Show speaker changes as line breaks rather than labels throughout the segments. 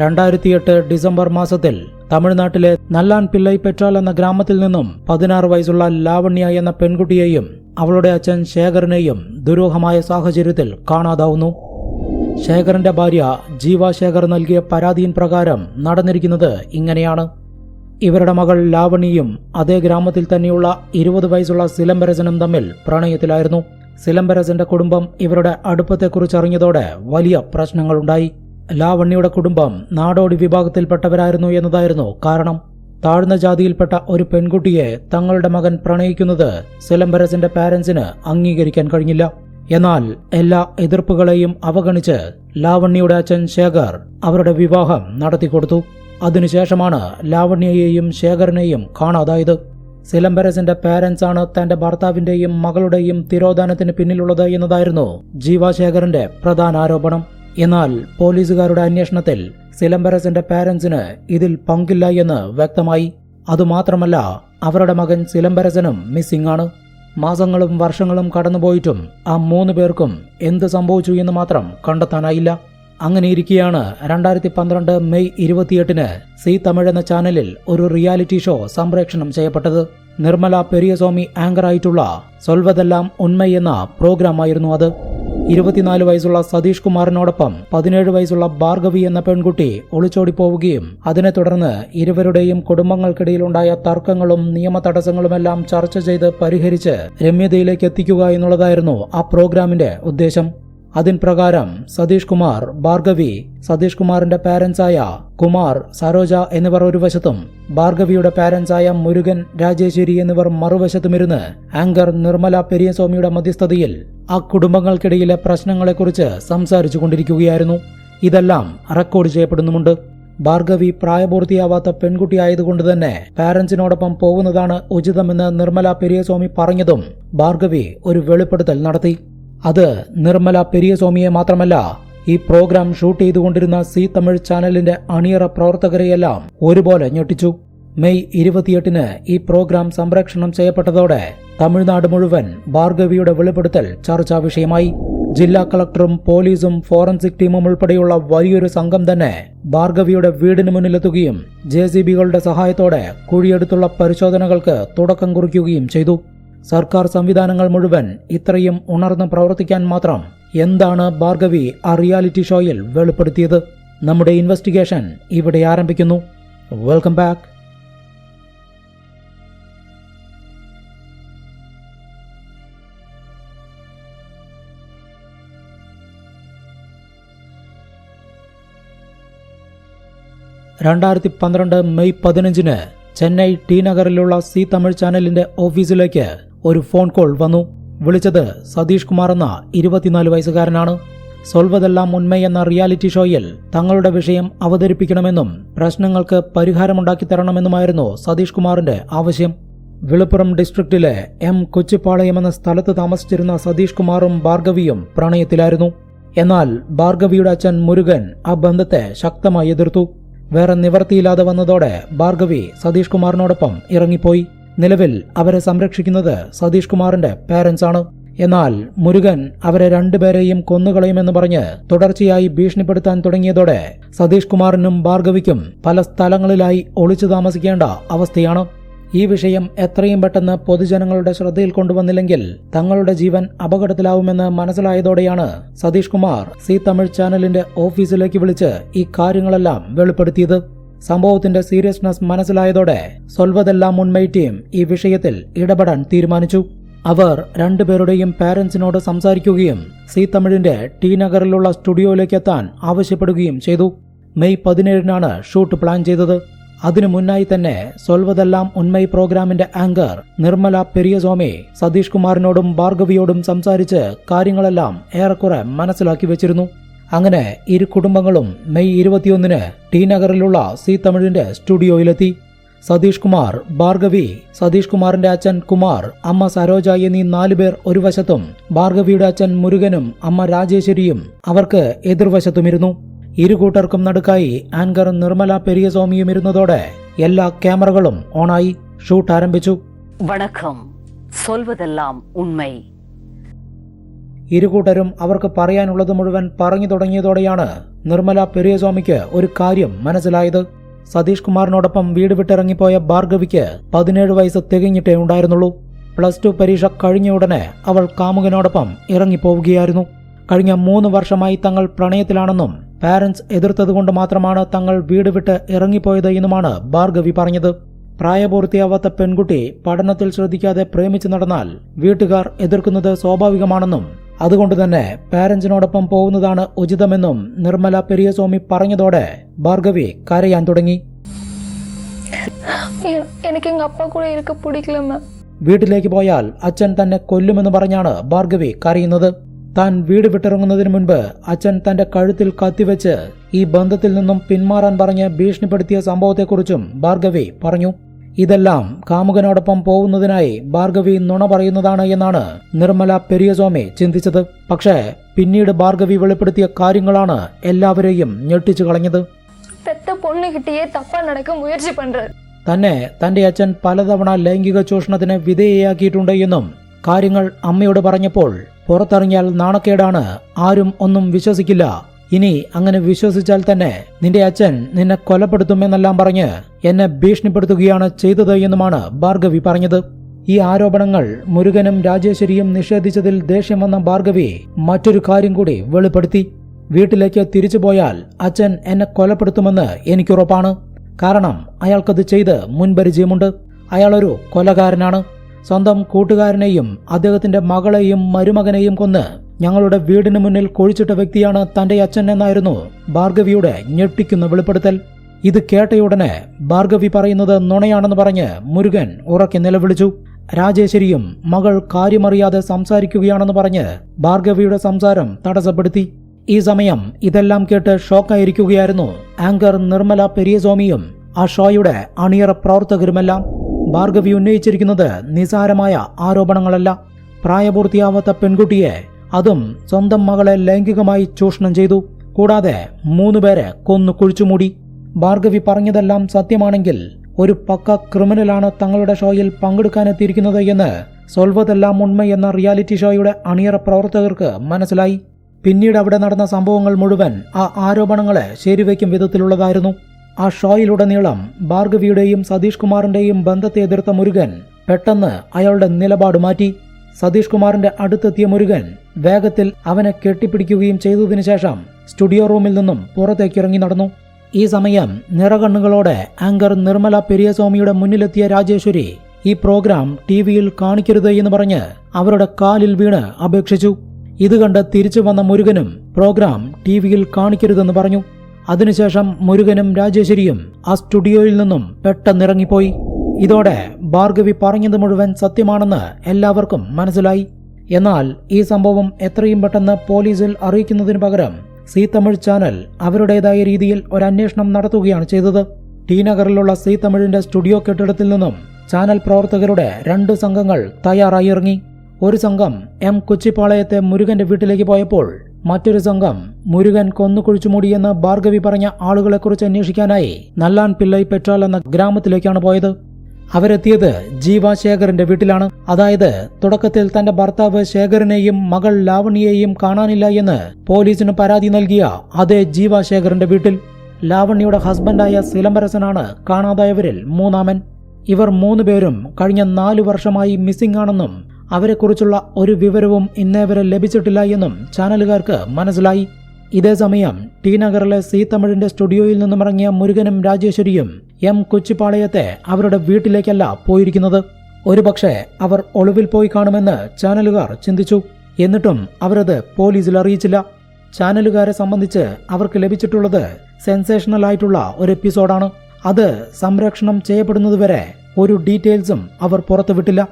രണ്ടായിരത്തിയെട്ട് December മാസത്തിൽ തമിഴ്നാട്ടിലെ നല്ലാൻ പിള്ളൈ പെട്രാൽ എന്ന ഗ്രാമത്തിൽ നിന്നും പതിനാറ് വയസ്സുള്ള ലാവണ്യ എന്ന പെൺകുട്ടിയെയും അവളുടെ അച്ഛൻ ശേഖരനെയും ദുരൂഹമായ സാഹചര്യത്തിൽ കാണാതാവുന്നു. ശേഖരന്റെ ഭാര്യ ജീവ ശേഖർ നൽകിയ പരാതിയിൻ പ്രകാരം നടന്നിരിക്കുന്നത് ഇങ്ങനെയാണ്. ഇവരുടെ മകൾ ലാവണിയും അതേ ഗ്രാമത്തിൽ തന്നെയുള്ള ഇരുപത് വയസ്സുള്ള സിലംബരസനും തമ്മിൽ പ്രണയത്തിലായിരുന്നു. സിലംബരസന്റെ കുടുംബം ഇവരുടെ അടുപ്പത്തെക്കുറിച്ച് അറിഞ്ഞതോടെ വലിയ പ്രശ്നങ്ങളുണ്ടായി. ലാവണ്യയുടെ കുടുംബം നാടോടി വിഭാഗത്തിൽപ്പെട്ടവരായിരുന്നു എന്നതായിരുന്നു കാരണം. താഴ്ന്ന ജാതിയിൽപ്പെട്ട ഒരു പെൺകുട്ടിയെ തങ്ങളുടെ മകൻ പ്രണയിക്കുന്നത് സിലംബരസിന്റെ പാരന്റ്സിന് അംഗീകരിക്കാൻ കഴിഞ്ഞില്ല. എന്നാൽ എല്ലാ എതിർപ്പുകളെയും അവഗണിച്ച് ലാവണ്യയുടെ അച്ഛൻ ശേഖർ അവരുടെ വിവാഹം നടത്തിക്കൊടുത്തു അതിനുശേഷമാണ് ലാവണ്യയെയും ശേഖരനെയും കാണാതായത്. സിലംബരസിന്റെ ആണ് തന്റെ ഭർത്താവിന്റെയും മകളുടെയും തിരോധാനത്തിന് പിന്നിലുള്ളത് എന്നതായിരുന്നു ജീവാശേഖരന്റെ പ്രധാന ആരോപണം. എന്നാൽ പോലീസുകാരുടെ അന്വേഷണത്തിൽ സിലംബരസിന്റെ പാരന്റ്സിന് ഇതിൽ പങ്കില്ല എന്ന് വ്യക്തമായി. അതുമാത്രമല്ല അവരുടെ മകൻ സിലംബരസനും മിസ്സിംഗ് ആണ്. മാസങ്ങളും വർഷങ്ങളും കടന്നുപോയിട്ടും ആ മൂന്ന് പേർക്കും എന്ത് സംഭവിച്ചു എന്ന് മാത്രം കണ്ടെത്താനായില്ല. അങ്ങനെ ഇരിക്കെയാണ് രണ്ടായിരത്തി പന്ത്രണ്ട് മെയ് ഇരുപത്തിയെട്ടിന് സി തമിഴ് എന്ന ചാനലിൽ ഒരു റിയാലിറ്റി ഷോ സംപ്രേക്ഷണം ചെയ്യപ്പെട്ടത്. നിർമ്മല പെരിയസ്വാമി ആങ്കറായിട്ടുള്ള സൊൽവതെല്ലാം ഉണ്മ എന്ന പ്രോഗ്രാമായിരുന്നു അത്. ഇരുപത്തിനാല് വയസ്സുള്ള സതീഷ് കുമാറിനോടൊപ്പം പതിനേഴ് വയസ്സുള്ള ഭാർഗവി എന്ന പെൺകുട്ടി ഒളിച്ചോടി പോവുകയും അതിനെ തുടർന്ന് ഇരുവരുടെയും കുടുംബങ്ങൾക്കിടയിലുണ്ടായ തർക്കങ്ങളും നിയമ തടസ്സങ്ങളുമെല്ലാം ചർച്ച ചെയ്ത് പരിഹരിച്ച് രമ്യതയിലേക്ക് എത്തിക്കുക എന്നുള്ളതായിരുന്നു ആ പ്രോഗ്രാമിന്റെ ഉദ്ദേശം. അതിൻ പ്രകാരം സതീഷ് കുമാർ ഭാർഗവി സതീഷ് കുമാറിന്റെ പാരന്റ്സായ കുമാർ സരോജ എന്നിവർ ഒരു വശത്തും ഭാർഗവിയുടെ പാരന്റ്സായ മുരുകൻ രാജേശ്വരി എന്നിവർ മറുവശത്തുമിരുന്ന് ആങ്കർ നിർമ്മല പെരിയസ്വാമിയുടെ മധ്യസ്ഥതയിൽ ആ കുടുംബങ്ങൾക്കിടയിലെ പ്രശ്നങ്ങളെക്കുറിച്ച് സംസാരിച്ചു കൊണ്ടിരിക്കുകയായിരുന്നു ഇതെല്ലാം റെക്കോർഡ് ചെയ്യപ്പെടുന്നുമുണ്ട്. ഭാർഗവി പ്രായപൂർത്തിയാവാത്ത പെൺകുട്ടിയായതുകൊണ്ട് തന്നെ പാരന്റ്സിനോടൊപ്പം പോകുന്നതാണ് ഉചിതമെന്ന് നിർമ്മല പെരിയസ്വാമി പറഞ്ഞതും ഭാർഗവി ഒരു വെളിപ്പെടുത്തൽ നടത്തി. അത് നിർമ്മല പെരിയസ്വാമിയെ മാത്രമല്ല ഈ പ്രോഗ്രാം ഷൂട്ട് ചെയ്തുകൊണ്ടിരുന്ന സി തമിഴ് ചാനലിന്റെ അണിയറ പ്രവർത്തകരെയെല്ലാം ഒരുപോലെ ഞെട്ടിച്ചു. മെയ് ഇരുപത്തിയെട്ടിന് ഈ പ്രോഗ്രാം സംപ്രേക്ഷണം ചെയ്യപ്പെട്ടതോടെ തമിഴ്നാട് മുഴുവൻ ഭാർഗവിയുടെ വെളിപ്പെടുത്തൽ ചർച്ചാ വിഷയമായി. ജില്ലാ കളക്ടറും പോലീസും ഫോറൻസിക് ടീമും ഉൾപ്പെടെയുള്ള വലിയൊരു സംഘം തന്നെ ഭാർഗവിയുടെ വീടിന് മുന്നിലെത്തുകയും ജെ സി ബികളുടെ സഹായത്തോടെ കുഴിയെടുത്തുള്ള പരിശോധനകൾക്ക് തുടക്കം കുറിക്കുകയും ചെയ്തു. സർക്കാർ സംവിധാനങ്ങൾ മുഴുവൻ ഇത്രയും ഉണർന്ന് പ്രവർത്തിക്കാൻ മാത്രം എന്താണ് ഭാർഗവി ആ റിയാലിറ്റി ഷോയിൽ വെളിപ്പെടുത്തിയത്? നമ്മുടെ ഇൻവെസ്റ്റിഗേഷൻ ഇവിടെ ആരംഭിക്കുന്നു. വെൽക്കം ബാക്ക് രണ്ടായിരത്തി പന്ത്രണ്ട് മെയ് പതിനഞ്ചിന് ചെന്നൈ ടി നഗറിലുള്ള സി തമിഴ് ചാനലിന്റെ ഓഫീസിലേക്ക് ഒരു ഫോൺ കോൾ വന്നു. വിളിച്ചത് സതീഷ് കുമാർ എന്ന ഇരുപത്തിനാല് വയസ്സുകാരനാണ്. സൊൽവതെല്ലാം ഉണ്മ എന്ന റിയാലിറ്റി ഷോയിൽ തങ്ങളുടെ വിഷയം അവതരിപ്പിക്കണമെന്നും പ്രശ്നങ്ങൾക്ക് പരിഹാരമുണ്ടാക്കി തരണമെന്നുമായിരുന്നു സതീഷ് കുമാറിന്റെ ആവശ്യം. വിളുപ്പുറം ഡിസ്ട്രിക്റ്റിലെ എം കൊച്ചിപ്പാളയം എന്ന സ്ഥലത്ത് താമസിച്ചിരുന്ന സതീഷ് കുമാറും ഭാർഗവിയും പ്രണയത്തിലായിരുന്നു. എന്നാൽ ഭാർഗവിയുടെ അച്ഛൻ മുരുകൻ ആ ബന്ധത്തെ ശക്തമായി എതിർത്തു. വേറെ നിവർത്തിയില്ലാതെ വന്നതോടെ ഭാർഗവി സതീഷ് കുമാറിനോടൊപ്പം ഇറങ്ങിപ്പോയി. നിലവിൽ അവരെ സംരക്ഷിക്കുന്നത് സതീഷ് കുമാറിന്റെ പാരന്റ്സ് ആണ്. എന്നാൽ മുരുകൻ അവരെ രണ്ടുപേരെയും കൊന്നുകളയുമെന്ന് പറഞ്ഞ് തുടർച്ചയായി ഭീഷണിപ്പെടുത്താൻ തുടങ്ങിയതോടെ സതീഷ് കുമാറിനും ഭാർഗവിക്കും പല സ്ഥലങ്ങളിലായി ഒളിച്ചു താമസിക്കേണ്ട അവസ്ഥയാണ്. ഈ വിഷയം എത്രയും പെട്ടെന്ന് പൊതുജനങ്ങളുടെ ശ്രദ്ധയിൽ കൊണ്ടുവന്നില്ലെങ്കിൽ തങ്ങളുടെ ജീവൻ അപകടത്തിലാവുമെന്ന് മനസ്സിലായതോടെയാണ് സതീഷ് കുമാർ സി തമിഴ് ചാനലിന്റെ ഓഫീസിലേക്ക് വിളിച്ച് ഈ കാര്യങ്ങളെല്ലാം വെളിപ്പെടുത്തിയത്. സംഭവത്തിന്റെ സീരിയസ്നെസ് മനസ്സിലായതോടെ സൊൽവതെല്ലാം മുൻമൈ ടീം ഈ വിഷയത്തിൽ ഇടപെടാൻ തീരുമാനിച്ചു. അവർ രണ്ടുപേരുടെയും പാരന്റ്സിനോട് സംസാരിക്കുകയും സി തമിഴിന്റെ ടി നഗറിലുള്ള സ്റ്റുഡിയോയിലേക്ക് എത്താൻ ആവശ്യപ്പെടുകയും ചെയ്തു. മെയ് പതിനേഴിനാണ് ഷൂട്ട് പ്ലാൻ ചെയ്തത്. അതിനു മുന്നായി തന്നെ സൊൽവതെല്ലാം ഉന്മൈ പ്രോഗ്രാമിന്റെ ആങ്കർ നിർമ്മല പെരിയസ്വാമി സതീഷ് കുമാറിനോടും ഭാർഗവിയോടും സംസാരിച്ച് കാര്യങ്ങളെല്ലാം ഏറെക്കുറെ മനസ്സിലാക്കി വെച്ചിരുന്നു. അങ്ങനെ ഇരു കുടുംബങ്ങളും മെയ് ഇരുപത്തിയൊന്നിന് ടി നഗറിലുള്ള സി തമിഴിന്റെ സ്റ്റുഡിയോയിലെത്തി സതീഷ് കുമാർ ഭാർഗവി സതീഷ് കുമാറിന്റെ അച്ഛൻ കുമാർ അമ്മ സരോജ എന്നീ നാലുപേർ ഒരു വശത്തും ഭാർഗവിയുടെ അച്ഛൻ മുരുകനും അമ്മ രാജേശ്വരിയും അവർക്ക് എതിർവശത്തുമിരുന്നു ഇരു കൂട്ടർക്കും നടുക്കായി ആങ്കർ നിർമ്മല പെരിയസ്വാമിയും ഇരുന്നതോടെ എല്ലാ ക്യാമറകളും ഓണായി ഷൂട്ട് ആരംഭിച്ചു
வணக்கம் சொல்வதெல்லாம் உண்மை
ഇരുകൂട്ടരും അവർക്ക് പറയാനുള്ളത് മുഴുവൻ പറഞ്ഞു തുടങ്ങിയതോടെയാണ് നിർമ്മല പെരിയസ്വാമിക്ക് ഒരു കാര്യം മനസ്സിലായത്. സതീഷ് കുമാറിനോടൊപ്പം വീട് വിട്ടിറങ്ങിപ്പോയ ഭാർഗവിക്ക് പതിനേഴ് വയസ്സ് തികഞ്ഞിട്ടേ ഉണ്ടായിരുന്നുള്ളൂ. പ്ലസ് ടു പരീക്ഷ കഴിഞ്ഞ ഉടനെ അവൾ കാമുകനോടൊപ്പം ഇറങ്ങിപ്പോവുകയായിരുന്നു. കഴിഞ്ഞ മൂന്ന് വർഷമായി തങ്ങൾ പ്രണയത്തിലാണെന്നും പാരന്റ്സ് എതിർത്തതുകൊണ്ട് മാത്രമാണ് തങ്ങൾ വീട് വിട്ട് ഇറങ്ങിപ്പോയത് എന്നുമാണ് ഭാർഗവി പറഞ്ഞത്. പ്രായപൂർത്തിയാവാത്ത പെൺകുട്ടി പഠനത്തിൽ ശ്രദ്ധിക്കാതെ പ്രേമിച്ചു നടന്നാൽ വീട്ടുകാർ എതിർക്കുന്നത് സ്വാഭാവികമാണെന്നും അതുകൊണ്ട് തന്നെ പാരന്റ്സിനോടൊപ്പം പോകുന്നതാണ് ഉചിതമെന്നും നിർമ്മല പെരിയസ്വാമി പറഞ്ഞതോടെ ഭാർഗവി കരയാൻ തുടങ്ങി.
എനിക്ക് കൂടെ ഇരിക്ക
വീട്ടിലേക്ക് പോയാൽ അച്ഛൻ തന്നെ കൊല്ലുമെന്ന് പറഞ്ഞാണ് ഭാർഗവി കരയുന്നത്. താൻ വീട് വിട്ടിറങ്ങുന്നതിന് മുൻപ് അച്ഛൻ തന്റെ കഴുത്തിൽ കത്തിവെച്ച് ഈ ബന്ധത്തിൽ നിന്നും പിന്മാറാൻ പറഞ്ഞ് ഭീഷണിപ്പെടുത്തിയ സംഭവത്തെക്കുറിച്ചും ഭാർഗവി പറഞ്ഞു. ഇതെല്ലാം കാമുകനോടൊപ്പം പോകുന്നതിനായി ഭാർഗവി നുണ പറയുന്നതാണ് എന്നാണ് നിർമ്മല പെരിയസ്വാമി ചിന്തിച്ചത്. പക്ഷേ പിന്നീട് ഭാർഗവി വെളിപ്പെടുത്തിയ കാര്യങ്ങളാണ് എല്ലാവരെയും ഞെട്ടിച്ചു കളഞ്ഞത്.
കിട്ടിയേ
തന്നെ തന്റെ അച്ഛൻ പലതവണ ലൈംഗിക ചൂഷണത്തിന് വിധേയയാക്കിയിട്ടുണ്ട് എന്നും കാര്യങ്ങൾ അമ്മയോട് പറഞ്ഞപ്പോൾ പുറത്തിറങ്ങിയാൽ നാണക്കേടാണ് ആരും ഒന്നും വിശ്വസിക്കില്ല ഇനി അങ്ങനെ വിശ്വസിച്ചാൽ തന്നെ നിന്റെ അച്ഛൻ നിന്നെ കൊലപ്പെടുത്തുമെന്നെല്ലാം പറഞ്ഞ് എന്നെ ഭീഷണിപ്പെടുത്തുകയാണ് ചെയ്തത് എന്നുമാണ് ഭാർഗവി പറഞ്ഞത്. ഈ ആരോപണങ്ങൾ മുരുകനും രാജേശ്വരിയും നിഷേധിച്ചതിൽ ദേഷ്യം വന്ന ഭാർഗവി മറ്റൊരു കാര്യം കൂടി വെളിപ്പെടുത്തി. വീട്ടിലേക്ക് തിരിച്ചു പോയാൽ അച്ഛൻ എന്നെ കൊലപ്പെടുത്തുമെന്ന് എനിക്കുറപ്പാണ്. കാരണം അയാൾക്കത് ചെയ്ത് മുൻപരിചയമുണ്ട്. അയാളൊരു കൊലകാരനാണ്. സ്വന്തം കൂട്ടുകാരനെയും അദ്ദേഹത്തിന്റെ മകളെയും മരുമകനെയും കൊന്ന് ഞങ്ങളുടെ വീടിന് മുന്നിൽ കുഴിച്ചിട്ട വ്യക്തിയാണ് തന്റെ അച്ഛൻ എന്നായിരുന്നു ഭാർഗവിയുടെ ഞെട്ടിക്കുന്ന വെളിപ്പെടുത്തൽ. ഇത് കേട്ടയുടനെ ഭാർഗവി പറയുന്നത് നുണയാണെന്ന് പറഞ്ഞ് മുരുകൻ ഉറക്കി നിലവിളിച്ചു. രാജേശ്വരിയും മകൾ കാര്യമറിയാതെ സംസാരിക്കുകയാണെന്ന് പറഞ്ഞ് ഭാർഗവിയുടെ സംസാരം തടസ്സപ്പെടുത്തി. ഈ സമയം ഇതെല്ലാം കേട്ട് ഷോക്കായിരിക്കുകയായിരുന്നു ആങ്കർ നിർമ്മല പെരിയസ്വാമിയും ആ ഷോയുടെ അണിയറ പ്രവർത്തകരുമെല്ലാം. ഭാർഗവി ഉന്നയിച്ചിരിക്കുന്നത് നിസാരമായ ആരോപണങ്ങളല്ല. പ്രായപൂർത്തിയാവാത്ത പെൺകുട്ടിയെ അതും സ്വന്തം മകളെ ലൈംഗികമായി ചൂഷണം ചെയ്തു. കൂടാതെ മൂന്നുപേരെ കൊന്നു കുഴിച്ചുമൂടി ഭാർഗവി പറഞ്ഞതെല്ലാം സത്യമാണെങ്കിൽ ഒരു പക്ക ക്രിമിനലാണ് തങ്ങളുടെ ഷോയിൽ പങ്കെടുക്കാനെത്തിയിരിക്കുന്നത് എന്ന് സൊൽവതെല്ലാം ഉണ്മയെന്ന റിയാലിറ്റി ഷോയുടെ അണിയറ പ്രവർത്തകർക്ക് മനസ്സിലായി. പിന്നീട് അവിടെ നടന്ന സംഭവങ്ങൾ മുഴുവൻ ആ ആരോപണങ്ങളെ ശരിവയ്ക്കും വിധത്തിലുള്ളതായിരുന്നു. ആ ഷോയിലുടനീളം ഭാർഗവിയുടെയും സതീഷ് കുമാറിന്റെയും ബന്ധത്തെ എതിർത്ത മുരുകൻ പെട്ടെന്ന് അയാളുടെ നിലപാട് മാറ്റി. സതീഷ് കുമാറിന്റെ അടുത്തെത്തിയ മുരുകൻ വേഗത്തിൽ അവനെ കെട്ടിപ്പിടിക്കുകയും ചെയ്തതിനു ശേഷം സ്റ്റുഡിയോ റൂമിൽ നിന്നും പുറത്തേക്കിറങ്ങി നടന്നു. ഈ സമയം നിറകണ്ണുകളോടെ ആങ്കർ നിർമ്മല പെരിയസ്വാമിയുടെ മുന്നിലെത്തിയ രാജേശ്വരി ഈ പ്രോഗ്രാം ടി വിയിൽ കാണിക്കരുത് എന്ന് പറഞ്ഞ് അവരുടെ കാലിൽ വീണ് അപേക്ഷിച്ചു. ഇത് കണ്ട് തിരിച്ചു വന്ന മുരുകനും പ്രോഗ്രാം ടി വിയിൽ കാണിക്കരുതെന്ന് പറഞ്ഞു. അതിനുശേഷം മുരുകനും രാജേശ്വരിയും ആ സ്റ്റുഡിയോയിൽ നിന്നും പെട്ടെന്നിറങ്ങിപ്പോയി. ഇതോടെ ഭാർഗവി പറഞ്ഞത് മുഴുവൻ സത്യമാണെന്ന് എല്ലാവർക്കും മനസ്സിലായി. എന്നാൽ ഈ സംഭവം എത്രയും പെട്ടെന്ന് പോലീസിൽ അറിയിക്കുന്നതിനു പകരം സി തമിഴ് ചാനൽ അവരുടേതായ രീതിയിൽ ഒരു അന്വേഷണം നടത്തുകയാണ് ചെയ്തത്. ടി നഗറിലുള്ള സി തമിഴിന്റെ സ്റ്റുഡിയോ കെട്ടിടത്തിൽ നിന്നും ചാനൽ പ്രവർത്തകരുടെ രണ്ട് സംഘങ്ങൾ തയ്യാറായി ഇറങ്ങി. ഒരു സംഘം എം കൊച്ചിപ്പാളയത്തെ മുരുകന്റെ വീട്ടിലേക്ക് പോയപ്പോൾ മറ്റൊരു സംഘം മുരുകൻ കൊന്നുകുഴിച്ചു മൂടിയെന്ന് ഭാർഗവി പറഞ്ഞ ആളുകളെക്കുറിച്ച് അന്വേഷിക്കാനായി നല്ലാൻ പിള്ളൈ പെട്രാൽ എന്ന ഗ്രാമത്തിലേക്കാണ് പോയത്. അവരെത്തിയത് ജീവ ശേഖറിന്റെ വീട്ടിലാണ്. അതായത് തുടക്കത്തിൽ തന്റെ ഭർത്താവ് ശേഖറിനെയും മകൾ ലാവണ്യയെയും കാണാനില്ല എന്ന് പോലീസിന് പരാതി നൽകിയ അതേ ജീവ ശേഖറിന്റെ വീട്ടിൽ ലാവണ്യയുടെ ഹസ്ബൻഡായ സിലംബരസനാണ് കാണാതായവരിൽ മൂന്നാമൻ. ഇവർ മൂന്നുപേരും കഴിഞ്ഞ നാലു വർഷമായി മിസ്സിംഗ് ആണെന്നും അവരെക്കുറിച്ചുള്ള ഒരു വിവരവും ഇന്നേവരെ ലഭിച്ചിട്ടില്ല എന്നും ചാനലുകാർക്ക് മനസ്സിലായി. ഇതേസമയം ടി നഗറിലെ സി തമിഴിന്റെ സ്റ്റുഡിയോയിൽ നിന്നും ഇറങ്ങിയ മുരുകനും രാജേശ്വരിയും എം കൊച്ചിപ്പാളയത്തെ അവരുടെ വീട്ടിലേക്കല്ല പോയിരിക്കുന്നത്. ഒരുപക്ഷെ അവർ ഒളിവിൽ പോയി കാണുമെന്ന് ചാനലുകാർ ചിന്തിച്ചു. എന്നിട്ടും അവരത് പോലീസിൽ അറിയിച്ചില്ല. ചാനലുകാരെ സംബന്ധിച്ച് അവർക്ക് ലഭിച്ചിട്ടുള്ളത് സെൻസേഷണൽ ആയിട്ടുള്ള ഒരു എപ്പിസോഡാണ്. അത് സംരക്ഷണം ചെയ്യപ്പെടുന്നതുവരെ ഒരു ഡീറ്റെയിൽസും അവർ പുറത്തുവിട്ടില്ല.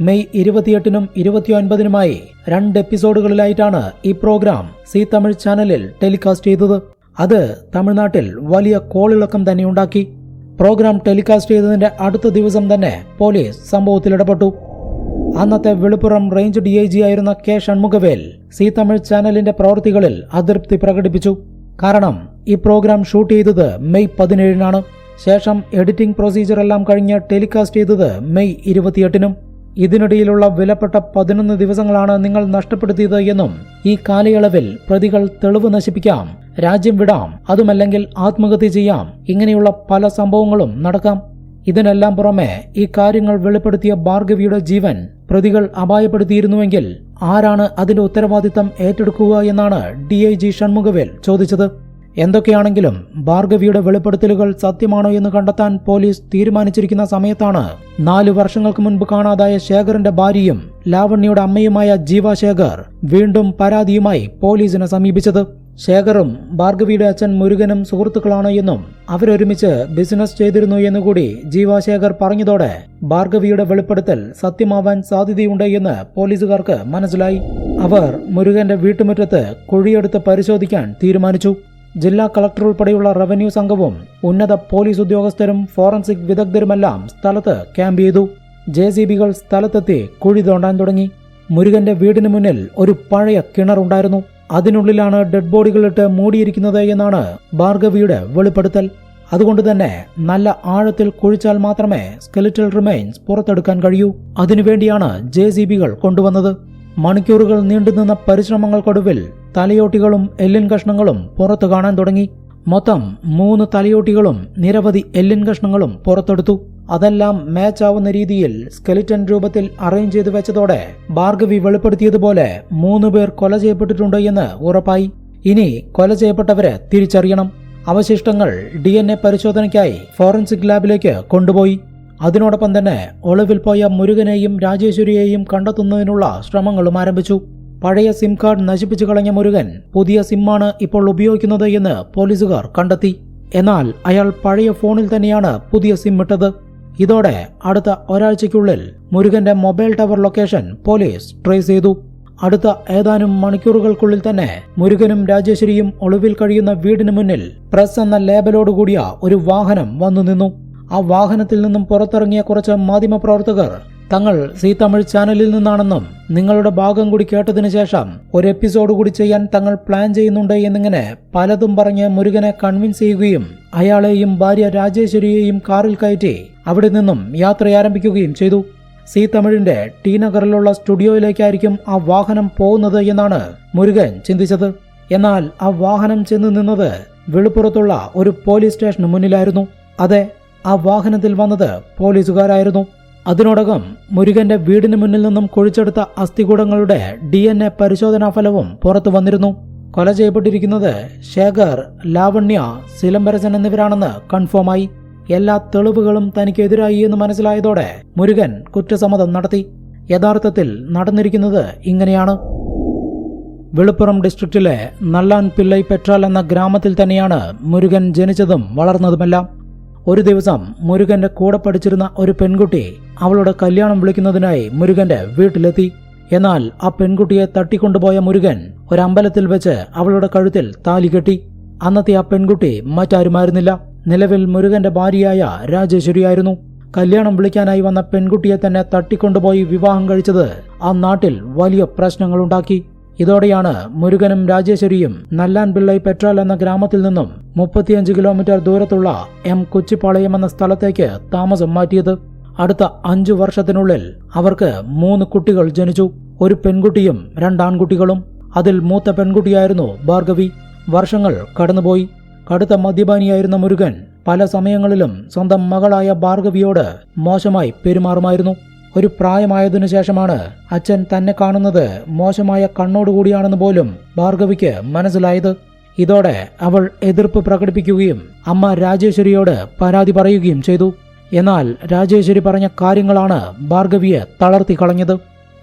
മെയ് ഇരുപത്തിയെട്ടിനും ഇരുപത്തിയൊൻപതിനുമായി രണ്ട് എപ്പിസോഡുകളിലായിട്ടാണ് ഈ പ്രോഗ്രാം സി തമിഴ് ചാനലിൽ ടെലികാസ്റ്റ് ചെയ്തത്. അത് തമിഴ്നാട്ടിൽ വലിയ കോളിളക്കം തന്നെ ഉണ്ടാക്കി. പ്രോഗ്രാം ടെലികാസ്റ്റ് ചെയ്തതിന്റെ അടുത്ത ദിവസം തന്നെ പോലീസ് സംഭവത്തിൽ ഇടപെട്ടു. അന്നത്തെ Villupuram range D I G ആയിരുന്ന കെ ഷൺമുഖവേൽ സി തമിഴ് ചാനലിന്റെ പ്രവൃത്തികളിൽ അതൃപ്തി പ്രകടിപ്പിച്ചു. കാരണം ഈ പ്രോഗ്രാം ഷൂട്ട് ചെയ്തത് മെയ് പതിനേഴിനാണ്. ശേഷം എഡിറ്റിംഗ് പ്രൊസീജിയർ എല്ലാം കഴിഞ്ഞ് ടെലികാസ്റ്റ് ചെയ്തത് മെയ് ഇരുപത്തിയെട്ടിനും. ഇതിനിടയിലുള്ള വിലപ്പെട്ട പതിനൊന്ന് ദിവസങ്ങളാണ് നിങ്ങൾ നഷ്ടപ്പെടുത്തിയത് എന്നും ഈ കാലയളവിൽ പ്രതികൾ തെളിവ് നശിപ്പിക്കാം രാജ്യം വിടാം അതുമല്ലെങ്കിൽ ആത്മഹത്യ ചെയ്യാം. ഇങ്ങനെയുള്ള പല സംഭവങ്ങളും നടക്കാം. ഇതിനെല്ലാം പുറമെ ഈ കാര്യങ്ങൾ വെളിപ്പെടുത്തിയ ഭാർഗവിയുടെ ജീവൻ പ്രതികൾ അപായപ്പെടുത്തിയിരുന്നുവെങ്കിൽ ആരാണ് അതിന്റെ ഉത്തരവാദിത്തം ഏറ്റെടുക്കുക എന്നാണ് ഡി ഐ ജി ഷൺമുഖവേൽ ചോദിച്ചത്. എന്തൊക്കെയാണെങ്കിലും ഭാർഗവിയുടെ വെളിപ്പെടുത്തലുകൾ സത്യമാണോ എന്ന് കണ്ടെത്താൻ പോലീസ് തീരുമാനിച്ചിരിക്കുന്ന സമയത്താണ് നാലു വർഷങ്ങൾക്ക് മുൻപ് കാണാതായ ശേഖറിന്റെ ഭാര്യയും ലാവണ്യയുടെ അമ്മയുമായ ജീവ ശേഖർ വീണ്ടും പരാതിയുമായി പോലീസിനെ സമീപിച്ചത്. ശേഖറും ഭാർഗവിയുടെ അച്ഛൻ മുരുകനും സുഹൃത്തുക്കളാണ് എന്നും അവരൊരുമിച്ച് ബിസിനസ് ചെയ്തിരുന്നു എന്നുകൂടി ജീവാശേഖർ പറഞ്ഞതോടെ ഭാർഗവിയുടെ വെളിപ്പെടുത്തൽ സത്യമാവാൻ സാധ്യതയുണ്ട് എന്ന് പോലീസുകാർക്ക് മനസ്സിലായി. അവർ മുരുകന്റെ വീട്ടുമുറ്റത്ത് കുഴിയെടുത്ത് പരിശോധിക്കാൻ തീരുമാനിച്ചു. ജില്ലാ കളക്ടർ ഉൾപ്പെടെയുള്ള റവന്യൂ സംഘവും ഉന്നത പോലീസ് ഉദ്യോഗസ്ഥരും ഫോറൻസിക് വിദഗ്ധരുമെല്ലാം സ്ഥലത്ത് ക്യാമ്പ് ചെയ്തു. ജെ സി ബികൾ സ്ഥലത്തെത്തി കുഴി തോണ്ടാൻ തുടങ്ങി. മുരുകന്റെ വീടിന് മുന്നിൽ ഒരു പഴയ കിണറുണ്ടായിരുന്നു അതിനുള്ളിലാണ് ഡെഡ് ബോഡികളിട്ട് മൂടിയിരിക്കുന്നത് എന്നാണ് ഭാർഗവിയുടെ വെളിപ്പെടുത്തൽ. അതുകൊണ്ട് തന്നെ നല്ല ആഴത്തിൽ കുഴിച്ചാൽ മാത്രമേ സ്കെലിറ്റൽ റിമൈൻസ് പുറത്തെടുക്കാൻ കഴിയൂ. അതിനുവേണ്ടിയാണ് ജെ സി ബികൾ കൊണ്ടുവന്നത്. മണിക്കൂറുകൾ നീണ്ടുനിന്ന പരിശ്രമങ്ങൾക്കൊടുവിൽ തലയോട്ടികളും എല്ലിൻ കഷ്ണങ്ങളും പുറത്തു കാണാൻ തുടങ്ങി. മൊത്തം മൂന്ന് തലയോട്ടികളും നിരവധി എല്ലിൻ കഷ്ണങ്ങളും പുറത്തെടുത്തു. അതെല്ലാം മാച്ച് ആവുന്ന രീതിയിൽ സ്കെലിറ്റൻ രൂപത്തിൽ അറേഞ്ച് ചെയ്തു വെച്ചതോടെ ഭാർഗവി വെളിപ്പെടുത്തിയതുപോലെ മൂന്ന് പേർ കൊല ചെയ്യപ്പെട്ടിട്ടുണ്ട് എന്ന് ഉറപ്പായി. ഇനി കൊല ചെയ്യപ്പെട്ടവരെ തിരിച്ചറിയണം. അവശിഷ്ടങ്ങൾ ഡി പരിശോധനയ്ക്കായി ഫോറൻസിക് ലാബിലേക്ക് കൊണ്ടുപോയി. അതിനോടൊപ്പം തന്നെ ഒളിവിൽ പോയ മുരുകനെയും രാജേശ്വരിയെയും കണ്ടെത്തുന്നതിനുള്ള ശ്രമങ്ങളും ആരംഭിച്ചു. പഴയ സിം കാർഡ് നശിപ്പിച്ചു കളഞ്ഞ മുരുകൻ പുതിയ സിമ്മാണ് ഇപ്പോൾ ഉപയോഗിക്കുന്നത് എന്ന് പോലീസുകാർ കണ്ടെത്തി. എന്നാൽ അയാൾ പഴയ ഫോണിൽ തന്നെയാണ് പുതിയ സിം ഇട്ടത്. ഇതോടെ അടുത്ത ഒരാഴ്ചയ്ക്കുള്ളിൽ മുരുകന്റെ mobile tower location police trace ചെയ്തു. അടുത്ത ഏതാനും മണിക്കൂറുകൾക്കുള്ളിൽ തന്നെ മുരുകനും രാജേശ്വരിയും ഒളിവിൽ കഴിയുന്ന വീടിന് മുന്നിൽ പ്രസ് എന്ന ലേബലോടുകൂടിയ ഒരു വാഹനം വന്നു നിന്നു ആ വാഹനത്തിൽ നിന്നും പുറത്തിറങ്ങിയ കുറച്ച് മാധ്യമപ്രവർത്തകർ തങ്ങൾ സി തമിഴ് ചാനലിൽ നിന്നാണെന്നും നിങ്ങളുടെ ഭാഗം കൂടി കേട്ടതിനു ശേഷം ഒരു എപ്പിസോഡ് കൂടി ചെയ്യാൻ തങ്ങൾ പ്ലാൻ ചെയ്യുന്നുണ്ട് എന്നിങ്ങനെ പലതും പറഞ്ഞ് മുരുകനെ കൺവിൻസ് ചെയ്യുകയും അയാളെയും ഭാര്യ രാജേശ്വരിയെയും കാറിൽ കയറ്റി അവിടെ നിന്നും യാത്ര ആരംഭിക്കുകയും ചെയ്തു. സി തമിഴിന്റെ ടി നഗറിലുള്ള സ്റ്റുഡിയോയിലേക്കായിരിക്കും ആ വാഹനം പോകുന്നത് എന്നാണ് മുരുകൻ ചിന്തിച്ചത്. എന്നാൽ ആ വാഹനം ചെന്ന് നിന്നത് വെളുപ്പുറത്തുള്ള ഒരു പോലീസ് സ്റ്റേഷന് മുന്നിലായിരുന്നു. അതെ ആ വാഹനത്തിൽ വന്നത് പോലീസുകാരായിരുന്നു. അതിനോടകം മുരുകന്റെ വീടിന് മുന്നിൽ നിന്നും കുഴിച്ചെടുത്ത അസ്ഥികൂടങ്ങളുടെ ഡി എൻ എ പരിശോധനാ ഫലവും പുറത്തു വന്നിരുന്നു. കൊല ചെയ്യപ്പെട്ടിരിക്കുന്നത് ശേഖർ ലാവണ്യ സിലംബരസൻ എന്നിവരാണെന്ന് കൺഫേമായി. എല്ലാ തെളിവുകളും തനിക്കെതിരായി എന്ന് മനസ്സിലായതോടെ മുരുകൻ കുറ്റസമ്മതം നടത്തി. യഥാർത്ഥത്തിൽ നടന്നിരിക്കുന്നത് ഇങ്ങനെയാണ്. വിളുപ്പുറം ഡിസ്ട്രിക്റ്റിലെ നല്ലാൻ പിള്ളൈ പെട്രാൽ എന്ന ഗ്രാമത്തിൽ തന്നെയാണ് മുരുകൻ ജനിച്ചതും വളർന്നതുമെല്ലാം. ഒരു ദിവസം മുരുകന്റെ കൂടെ പഠിച്ചിരുന്ന ഒരു പെൺകുട്ടി അവളുടെ കല്യാണം വിളിക്കുന്നതിനായി മുരുകന്റെ വീട്ടിലെത്തി. എന്നാൽ ആ പെൺകുട്ടിയെ തട്ടിക്കൊണ്ടുപോയ മുരുകൻ ഒരമ്പലത്തിൽ വെച്ച് അവളുടെ കഴുത്തിൽ താലി കെട്ടി. അന്നത്തെ ആ പെൺകുട്ടി മറ്റാരുമായിരുന്നില്ല. നിലവിൽ മുരുകന്റെ ഭാര്യയായ രാജേശ്വരിയായിരുന്നു. കല്യാണം വിളിക്കാനായി വന്ന പെൺകുട്ടിയെ തന്നെ തട്ടിക്കൊണ്ടുപോയി വിവാഹം കഴിച്ചത് ആ നാട്ടിൽ വലിയ പ്രശ്നങ്ങളുണ്ടാക്കി. ഇതോടെയാണ് മുരുകനും രാജേശ്വരിയും നല്ലാൻ പിള്ളൈ പെട്രാൽ എന്ന ഗ്രാമത്തിൽ നിന്നും മുപ്പത്തിയഞ്ച് കിലോമീറ്റർ ദൂരത്തുള്ള എം കൊച്ചിപ്പാളയം എന്ന സ്ഥലത്തേക്ക് താമസം മാറ്റിയത്. അടുത്ത അഞ്ചു വർഷത്തിനുള്ളിൽ അവർക്ക് മൂന്ന് കുട്ടികൾ ജനിച്ചു. ഒരു പെൺകുട്ടിയും രണ്ടാൺകുട്ടികളും അതിൽ മൂത്ത പെൺകുട്ടിയായിരുന്നു ഭാർഗവി. വർഷങ്ങൾ കടന്നുപോയി. കടുത്ത മദ്യപാനിയായിരുന്ന മുരുകൻ പല സമയങ്ങളിലും സ്വന്തം മകളായ ഭാർഗവിയോട് മോശമായി പെരുമാറുമായിരുന്നു. ഒരു പ്രായമായതിനു ശേഷമാണ് അച്ഛൻ തന്നെ കാണുന്നത് മോശമായ കണ്ണോടുകൂടിയാണെന്ന് പോലും ഭാർഗവിക്ക് മനസ്സിലായത്. ഇതോടെ അവൾ എതിർപ്പ് പ്രകടിപ്പിക്കുകയും അമ്മ രാജേശ്വരിയോട് പരാതി പറയുകയും ചെയ്തു. എന്നാൽ രാജേശ്വരി പറഞ്ഞ കാര്യങ്ങളാണ് ഭാർഗവിയെ തളർത്തി കളഞ്ഞത്.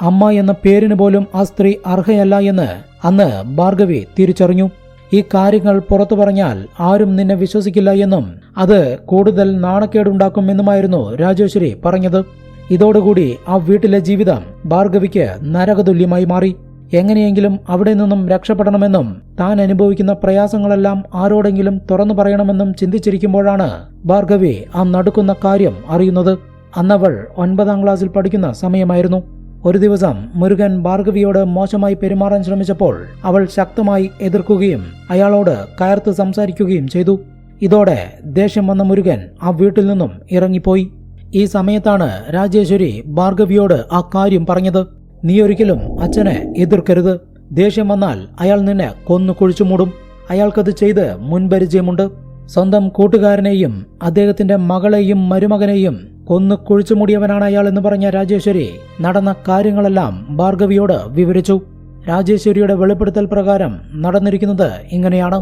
അമ്മ എന്ന പേരിന് പോലും ആ സ്ത്രീ അർഹയല്ല എന്ന് അന്ന് ഭാർഗവി തിരിച്ചറിഞ്ഞു. ഈ കാര്യങ്ങൾ പുറത്തു പറഞ്ഞാൽ ആരും നിന്നെ വിശ്വസിക്കില്ല എന്നും അത് കൂടുതൽ നാണക്കേടുണ്ടാക്കും എന്നുമായിരുന്നു രാജേശ്വരി പറഞ്ഞത്. ഇതോടുകൂടി ആ വീട്ടിലെ ജീവിതം ഭാർഗവിക്ക് നരകതുല്യമായി മാറി. എങ്ങനെയെങ്കിലും അവിടെ നിന്നും രക്ഷപ്പെടണമെന്നും താൻ അനുഭവിക്കുന്ന പ്രയാസങ്ങളെല്ലാം ആരോടെങ്കിലും തുറന്നു പറയണമെന്നും ചിന്തിച്ചിരിക്കുമ്പോഴാണ് ഭാർഗവി ആ നടുക്കുന്ന കാര്യം അറിയുന്നത്. അന്നവൾ ഒൻപതാം ക്ലാസ്സിൽ പഠിക്കുന്ന സമയമായിരുന്നു. ഒരു ദിവസം മുരുകൻ ഭാർഗവിയോട് മോശമായി പെരുമാറാൻ ശ്രമിച്ചപ്പോൾ അവൾ ശക്തമായി എതിർക്കുകയും അയാളോട് കയർത്ത് സംസാരിക്കുകയും ചെയ്തു. ഇതോടെ ദേഷ്യം വന്ന മുരുകൻ ആ വീട്ടിൽ നിന്നും ഇറങ്ങിപ്പോയി. ഈ സമയത്താണ് രാജേശ്വരി ഭാർഗവിയോട് ആ കാര്യം പറഞ്ഞത്. നീ ഒരിക്കലും അച്ഛനെ എതിർക്കരുത്. ദേഷ്യം വന്നാൽ അയാൾ നിന്നെ കൊന്നു കുഴിച്ചു മൂടും. അയാൾക്കത് ചെയ്ത് മുൻപരിചയമുണ്ട്. സ്വന്തം കൂട്ടുകാരനെയും അദ്ദേഹത്തിന്റെ മകളെയും മരുമകനെയും കൊന്നു കുഴിച്ചു മൂടിയവനാണ് അയാൾ എന്ന് പറഞ്ഞ രാജേശ്വരി നടന്ന കാര്യങ്ങളെല്ലാം ഭാർഗവിയോട് വിവരിച്ചു. രാജേശ്വരിയുടെ വെളിപ്പെടുത്തൽ പ്രകാരം നടന്നിരിക്കുന്നത് ഇങ്ങനെയാണ്.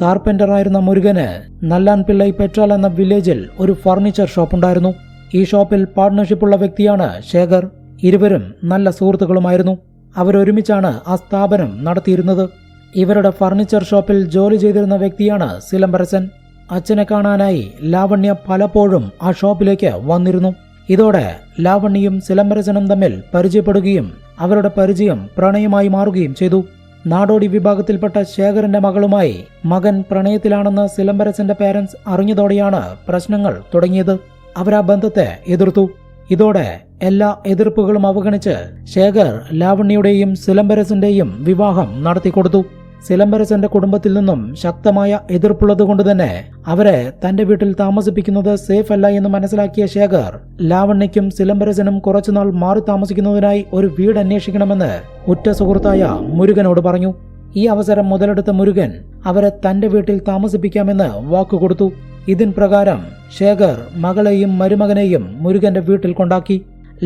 കാർപ്പന്ററായിരുന്ന മുരുകന് നല്ലാൻ പിള്ളൈ പെട്രോൾ എന്ന വില്ലേജിൽ ഒരു ഫർണിച്ചർ ഷോപ്പ് ഉണ്ടായിരുന്നു. ഈ ഷോപ്പിൽ പാർട്ട്ണർഷിപ്പുള്ള വ്യക്തിയാണ് ശേഖർ. ഇരുവരും നല്ല സുഹൃത്തുക്കളുമായിരുന്നു. അവരൊരുമിച്ചാണ് ആ സ്ഥാപനം നടത്തിയിരുന്നത്. ഇവരുടെ ഫർണിച്ചർ ഷോപ്പിൽ ജോലി ചെയ്തിരുന്ന വ്യക്തിയാണ് സിലംബരസൻ. അച്ഛനെ കാണാനായി ലാവണ്യ പലപ്പോഴും ആ ഷോപ്പിലേക്ക് വന്നിരുന്നു. ഇതോടെ ലാവണ്യയും സിലംബരസനും തമ്മിൽ പരിചയപ്പെടുകയും അവരുടെ പരിചയം പ്രണയമായി മാറുകയും ചെയ്തു. നാടോടി വിഭാഗത്തിൽപ്പെട്ട ശേഖരന്റെ മകളുമായി മകൻ പ്രണയത്തിലാണെന്ന് സിലംബരസിന്റെ പേരൻസ് അറിഞ്ഞതോടെയാണ് പ്രശ്നങ്ങൾ തുടങ്ങിയത്. അവരാ ബന്ധത്തെ എതിർത്തു. ഇതോടെ എല്ലാ എതിർപ്പുകളും അവഗണിച്ച് ശേഖർ ലാവണ്യയുടെയും സിലംബരസിന്റെയും വിവാഹം നടത്തിക്കൊടുത്തു. സിലംബരസന്റെ കുടുംബത്തിൽ നിന്നും ശക്തമായ എതിർപ്പുള്ളതുകൊണ്ട് തന്നെ അവരെ തന്റെ വീട്ടിൽ താമസിപ്പിക്കുന്നത് സേഫ് അല്ല എന്ന് മനസ്സിലാക്കിയ ശേഖർ ലാവണ്യയ്ക്കും സിലംബരസനും കുറച്ചുനാൾ മാറി താമസിക്കുന്നതിനായി ഒരു വീട് അന്വേഷിക്കണമെന്ന് ഉറ്റ സുഹൃത്തായ മുരുകനോട് പറഞ്ഞു. ഈ അവസരം മുതലെടുത്ത മുരുകൻ അവരെ തന്റെ വീട്ടിൽ താമസിപ്പിക്കാമെന്ന് വാക്കുകൊടുത്തു ഇതിൻ പ്രകാരം ശേഖർ മകളെയും മരുമകനെയും മുരുകന്റെ വീട്ടിൽ കൊണ്ടാക്കി.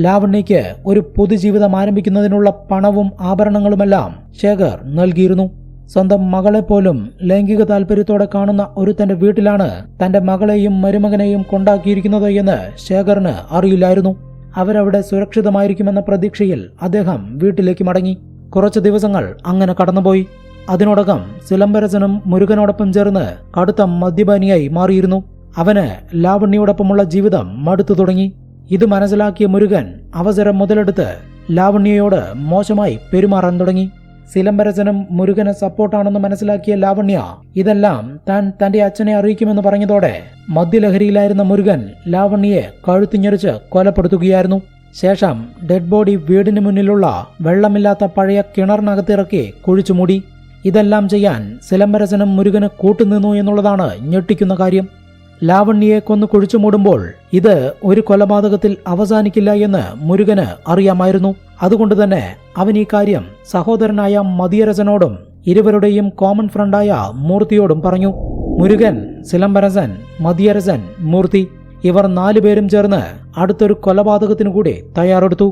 ലാവണ്യയ്ക്ക് ഒരു പൊതുജീവിതം ആരംഭിക്കുന്നതിനുള്ള പണവും ആഭരണങ്ങളുമെല്ലാം ശേഖർ നൽകിയിരുന്നു. സ്വന്തം മകളെ പോലും ലൈംഗിക താല്പര്യത്തോടെ കാണുന്ന ഒരു ഒരുത്തന്റെ വീട്ടിലാണ് തന്റെ മകളെയും മരുമകനെയും കൊണ്ടാക്കിയിരിക്കുന്നത് എന്ന് ശേഖറിന് അറിയില്ലായിരുന്നു. അവരവിടെ സുരക്ഷിതമായിരിക്കുമെന്ന പ്രതീക്ഷയിൽ അദ്ദേഹം വീട്ടിലേക്ക് മടങ്ങി. കുറച്ച് ദിവസങ്ങൾ അങ്ങനെ കടന്നുപോയി. അതിനോടകം സിലംബരസനും മുരുകനോടൊപ്പം ചേർന്ന് കടുത്ത മദ്യപാനിയായി മാറിയിരുന്നു. അവന് ലാവണ്യയോടൊപ്പമുള്ള ജീവിതം മടുത്തു തുടങ്ങി. ഇത് മനസ്സിലാക്കിയ മുരുകൻ അവസരം മുതലെടുത്ത് ലാവണ്യയോട് മോശമായി പെരുമാറാൻ തുടങ്ങി. സിലംബരസനും മുരുകന് സപ്പോർട്ടാണെന്ന് മനസ്സിലാക്കിയ ലാവണ്യ ഇതെല്ലാം താൻ തന്റെ അച്ഛനെ അറിയിക്കുമെന്ന് പറഞ്ഞതോടെ മദ്യലഹരിയിലായിരുന്ന മുരുകൻ ലാവണ്യയെ കഴുത്തിഞ്ഞൊരിച്ച് കൊലപ്പെടുത്തുകയായിരുന്നു. ശേഷം ഡെഡ് ബോഡി വീടിന് മുന്നിലുള്ള വെള്ളമില്ലാത്ത പഴയ കിണറിനകത്തിറക്കി കുഴിച്ചുമൂടി. ഇതെല്ലാം ചെയ്യാൻ സിലംബരസനും മുരുകന് കൂട്ടുനിന്നു എന്നുള്ളതാണ് ഞെട്ടിക്കുന്ന കാര്യം. ലാവണ്യയെ കൊന്നു കുഴിച്ചു മൂടുമ്പോൾ ഇത് ഒരു കൊലപാതകത്തിൽ അവസാനിക്കില്ല എന്ന് മുരുകന് അറിയാമായിരുന്നു. അതുകൊണ്ട് തന്നെ അവൻ ഈ കാര്യം സഹോദരനായ മതിയരസനോടും ഇരുവരുടെയും കോമൺ ഫ്രണ്ടായ മൂർത്തിയോടും പറഞ്ഞു. മുരുകൻ സിലംബരസൻ മതിയരസൻ മൂർത്തി ഇവർ നാലുപേരും ചേർന്ന് അടുത്തൊരു കൊലപാതകത്തിനു കൂടി തയ്യാറെടുത്തു.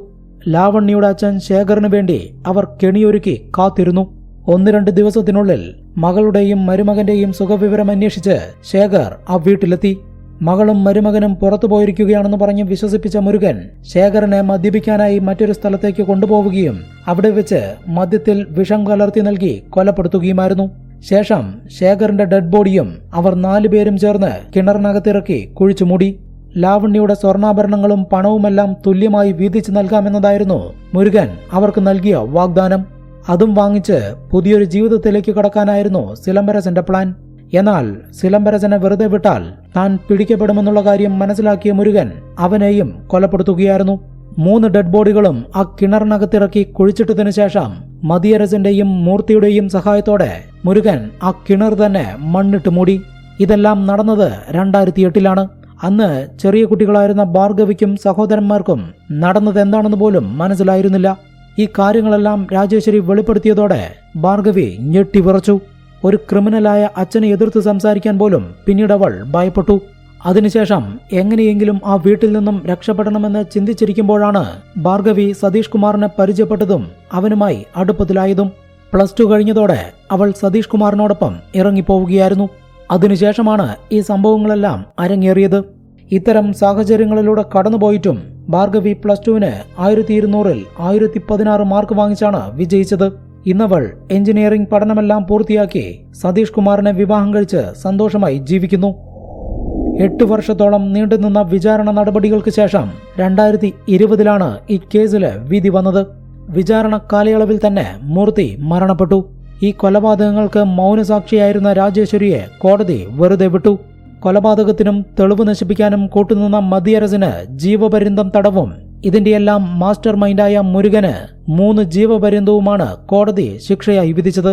ലാവണ്യയുടെ അച്ഛൻ ശേഖറിനു വേണ്ടി അവർ കെണിയൊരുക്കി കാത്തിരുന്നു. ഒന്ന് രണ്ട് ദിവസത്തിനുള്ളിൽ മകളുടെയും മരുമകന്റെയും സുഖവിവരം അന്വേഷിച്ച് ശേഖർ ആ വീട്ടിലെത്തി. മകളും മരുമകനും പുറത്തു പോയിരിക്കുകയാണെന്ന് പറഞ്ഞ് വിശ്വസിപ്പിച്ച മുരുകൻ ശേഖരനെ മദ്യപിക്കാനായി മറ്റൊരു സ്ഥലത്തേക്ക് കൊണ്ടുപോവുകയും അവിടെ വെച്ച് മദ്യത്തിൽ വിഷം കലർത്തി നൽകി കൊലപ്പെടുത്തുകയുമായിരുന്നു. ശേഷം ശേഖറിന്റെ ഡെഡ് ബോഡിയും അവർ നാലുപേരും ചേർന്ന് കിണറിനകത്തിറക്കി കുഴിച്ചു മൂടി. ലാവണ്യയുടെ സ്വർണാഭരണങ്ങളും പണവുമെല്ലാം തുല്യമായി വീതിച്ചു നൽകാമെന്നതായിരുന്നു മുരുകൻ അവർക്ക് നൽകിയ വാഗ്ദാനം. അതും വാങ്ങിച്ച് പുതിയൊരു ജീവിതത്തിലേക്ക് കടക്കാനായിരുന്നു സിലംബരസന്റെ പ്ലാൻ. എന്നാൽ സിലംബരസനെ വെറുതെ വിട്ടാൽ താൻ പിടിക്കപ്പെടുമെന്നുള്ള കാര്യം മനസ്സിലാക്കിയ മുരുകൻ അവനെയും കൊലപ്പെടുത്തുകയായിരുന്നു. മൂന്ന് ഡെഡ് ബോഡികളും ആ കിണറിനകത്തിറക്കി കുഴിച്ചിട്ടതിനു ശേഷം മതിയരസന്റെയും മൂർത്തിയുടെയും സഹായത്തോടെ മുരുകൻ ആ കിണർ തന്നെ മണ്ണിട്ട് മൂടി. ഇതെല്ലാം നടന്നത് രണ്ടായിരത്തി എട്ടിലാണ് അന്ന് ചെറിയ കുട്ടികളായിരുന്ന ഭാർഗവിക്കും സഹോദരന്മാർക്കും നടന്നത് എന്താണെന്ന് പോലും മനസ്സിലായിരുന്നില്ല. ഈ കാര്യങ്ങളെല്ലാം രാജേശ്വരി വെളിപ്പെടുത്തിയതോടെ ഭാർഗവി ഞെട്ടിവിറച്ചു ഒരു ക്രിമിനലായ അച്ഛനെ എതിർത്ത് സംസാരിക്കാൻ പോലും പിന്നീട് അവൾ ഭയപ്പെട്ടു. അതിനുശേഷം എങ്ങനെയെങ്കിലും ആ വീട്ടിൽ നിന്നും രക്ഷപ്പെടണമെന്ന് ചിന്തിച്ചിരിക്കുമ്പോഴാണ് ഭാർഗവി സതീഷ് കുമാറിനെ പരിചയപ്പെട്ടതും അവനുമായി അടുപ്പത്തിലായതും. പ്ലസ് ടു കഴിഞ്ഞതോടെ അവൾ സതീഷ് കുമാറിനോടൊപ്പം ഇറങ്ങിപ്പോവുകയായിരുന്നു. അതിനുശേഷമാണ് ഈ സംഭവങ്ങളെല്ലാം അരങ്ങേറിയത്. ഇത്തരം സാഹചര്യങ്ങളിലൂടെ കടന്നുപോയിട്ടും ഭാർഗവി പ്ലസ് ടുവിന് ആയിരത്തി ഇരുന്നൂറിൽ ആയിരത്തി പതിനാറ് മാർക്ക് വാങ്ങിച്ചാണ് വിജയിച്ചത്. ഇന്നവൾ എഞ്ചിനീയറിംഗ് പഠനമെല്ലാം പൂർത്തിയാക്കി സതീഷ് കുമാറിനെ വിവാഹം കഴിച്ച് സന്തോഷമായി ജീവിക്കുന്നു. എട്ട് വർഷത്തോളം നീണ്ടുനിന്ന വിചാരണ നടപടികൾക്ക് ശേഷം രണ്ടായിരത്തി ഇരുപതിലാണ് ഈ കേസിൽ വിധി വന്നത്. വിചാരണ കാലയളവിൽ തന്നെ മൂർത്തി മരണപ്പെട്ടു. ഈ കൊലപാതകങ്ങൾക്ക് മൗനസാക്ഷിയായിരുന്ന രാജേശ്വരിയെ കോടതി വെറുതെ വിട്ടു. കൊലപാതകത്തിനും തെളിവ് നശിപ്പിക്കാനും കൂട്ടുനിന്ന മതിയരസിന് ജീവപര്യന്തം തടവും. ഇതിന്റെയെല്ലാം മാസ്റ്റർ മൈൻഡായ മുരുകന് മൂന്ന് ജീവപര്യന്തവുമാണ് കോടതി ശിക്ഷയായി വിധിച്ചത്.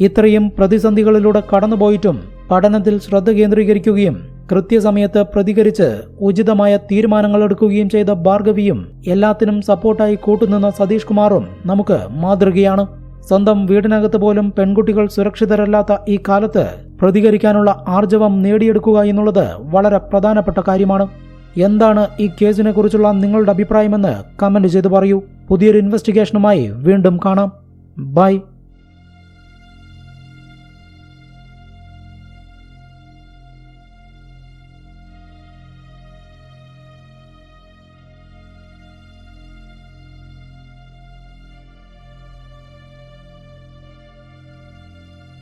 ഇത്രയും പ്രതിസന്ധികളിലൂടെ കടന്നുപോയിട്ടും പഠനത്തിൽ ശ്രദ്ധ കേന്ദ്രീകരിക്കുകയും കൃത്യസമയത്ത് പ്രതികരിച്ച് ഉചിതമായ തീരുമാനങ്ങൾ എടുക്കുകയും ചെയ്ത ഭാർഗവിയും എല്ലാത്തിനും സപ്പോർട്ടായി കൂട്ടുനിന്ന സതീഷ് കുമാറും നമുക്ക് മാതൃകയാണ്. സ്വന്തം വീടിനകത്ത് പോലും പെൺകുട്ടികൾ സുരക്ഷിതരല്ലാത്ത ഈ കാലത്ത് പ്രതികരിക്കാനുള്ള ആർജവം നേടിയെടുക്കുക എന്നുള്ളത് വളരെ പ്രധാനപ്പെട്ട കാര്യമാണ്. എന്താണ് ഈ കേസിനെ കുറിച്ചുള്ള നിങ്ങളുടെ അഭിപ്രായമെന്ന് കമന്റ് ചെയ്ത് പറയൂ. പുതിയൊരു ഇൻവെസ്റ്റിഗേഷനുമായി വീണ്ടും കാണാം. ബൈ